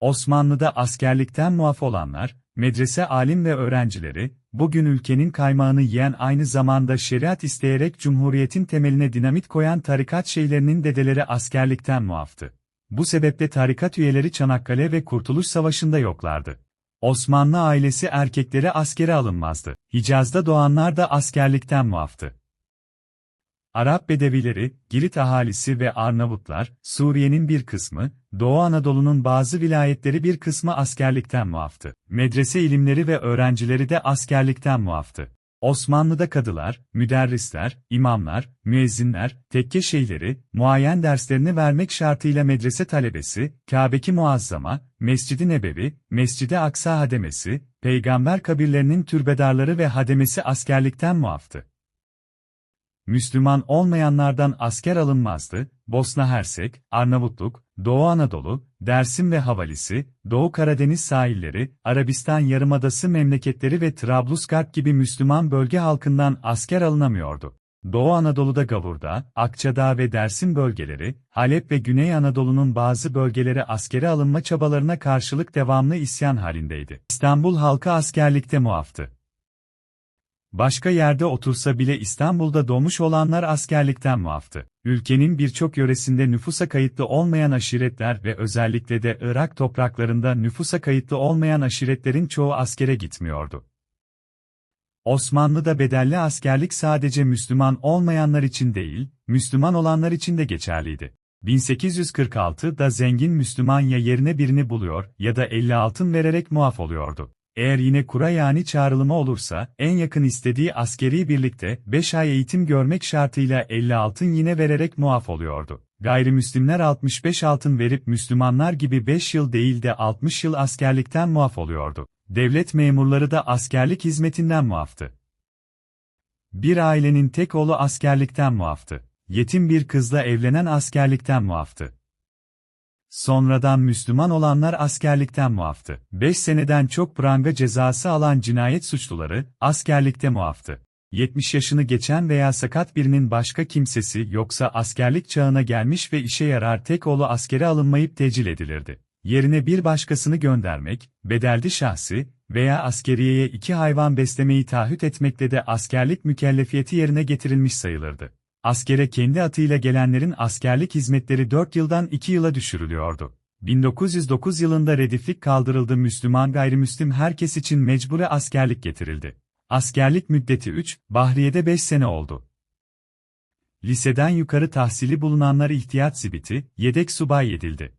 Osmanlı'da askerlikten muaf olanlar, medrese alim ve öğrencileri, bugün ülkenin kaymağını yiyen aynı zamanda şeriat isteyerek cumhuriyetin temeline dinamit koyan tarikat şeylerinin dedeleri askerlikten muaftı. Bu sebeple tarikat üyeleri Çanakkale ve Kurtuluş Savaşı'nda yoklardı. Osmanlı ailesi erkekleri askere alınmazdı. Hicaz'da doğanlar da askerlikten muaftı. Arap Bedevileri, Girit ahalisi ve Arnavutlar, Suriye'nin bir kısmı, Doğu Anadolu'nun bazı vilayetleri bir kısmı askerlikten muaftı. Medrese ilimleri ve öğrencileri de askerlikten muaftı. Osmanlı'da kadılar, müderrisler, imamlar, müezzinler, tekke şeyleri, muayen derslerini vermek şartıyla medrese talebesi, Kâbeki Muazzama, Mescid-i Nebevi, Mescid-i Aksa hademesi, peygamber kabirlerinin türbedarları ve hademesi askerlikten muaftı. Müslüman olmayanlardan asker alınmazdı, Bosna Hersek, Arnavutluk, Doğu Anadolu, Dersim ve Havalisi, Doğu Karadeniz sahilleri, Arabistan Yarımadası memleketleri ve Trablusgarp gibi Müslüman bölge halkından asker alınamıyordu. Doğu Anadolu'da Gavurda, Akçadağ ve Dersim bölgeleri, Halep ve Güney Anadolu'nun bazı bölgeleri askere alınma çabalarına karşılık devamlı isyan halindeydi. İstanbul halkı askerlikte muaftı. Başka yerde otursa bile İstanbul'da doğmuş olanlar askerlikten muaftı. Ülkenin birçok yöresinde nüfusa kayıtlı olmayan aşiretler ve özellikle de Irak topraklarında nüfusa kayıtlı olmayan aşiretlerin çoğu askere gitmiyordu. Osmanlı'da bedelli askerlik sadece Müslüman olmayanlar için değil, Müslüman olanlar için de geçerliydi. 1846'da zengin Müslüman ya yerine birini buluyor ya da 50 altın vererek muaf oluyordu. Eğer yine kura yani çağrılma olursa, en yakın istediği askeri birlikte 5 ay eğitim görmek şartıyla 50 altın yine vererek muaf oluyordu. Gayrimüslimler 65 altın verip Müslümanlar gibi 5 yıl değil de 60 yıl askerlikten muaf oluyordu. Devlet memurları da askerlik hizmetinden muaftı. Bir ailenin tek oğlu askerlikten muaftı. Yetim bir kızla evlenen askerlikten muaftı. Sonradan Müslüman olanlar askerlikten muaftı. 5 seneden çok pranga cezası alan cinayet suçluları, askerlikte muaftı. 70 yaşını geçen veya sakat birinin başka kimsesi yoksa askerlik çağına gelmiş ve işe yarar tek oğlu askere alınmayıp tecil edilirdi. Yerine bir başkasını göndermek, bedeldi şahsi veya askeriyeye iki hayvan beslemeyi taahhüt etmekle de askerlik mükellefiyeti yerine getirilmiş sayılırdı. Askere kendi atıyla gelenlerin askerlik hizmetleri 4 yıldan 2 yıla düşürülüyordu. 1909 yılında rediflik kaldırıldı Müslüman gayrimüslim herkes için mecbure askerlik getirildi. Askerlik müddeti 3, Bahriye'de 5 sene oldu. Liseden yukarı tahsili bulunanlar ihtiyat zibiti, yedek subay edildi.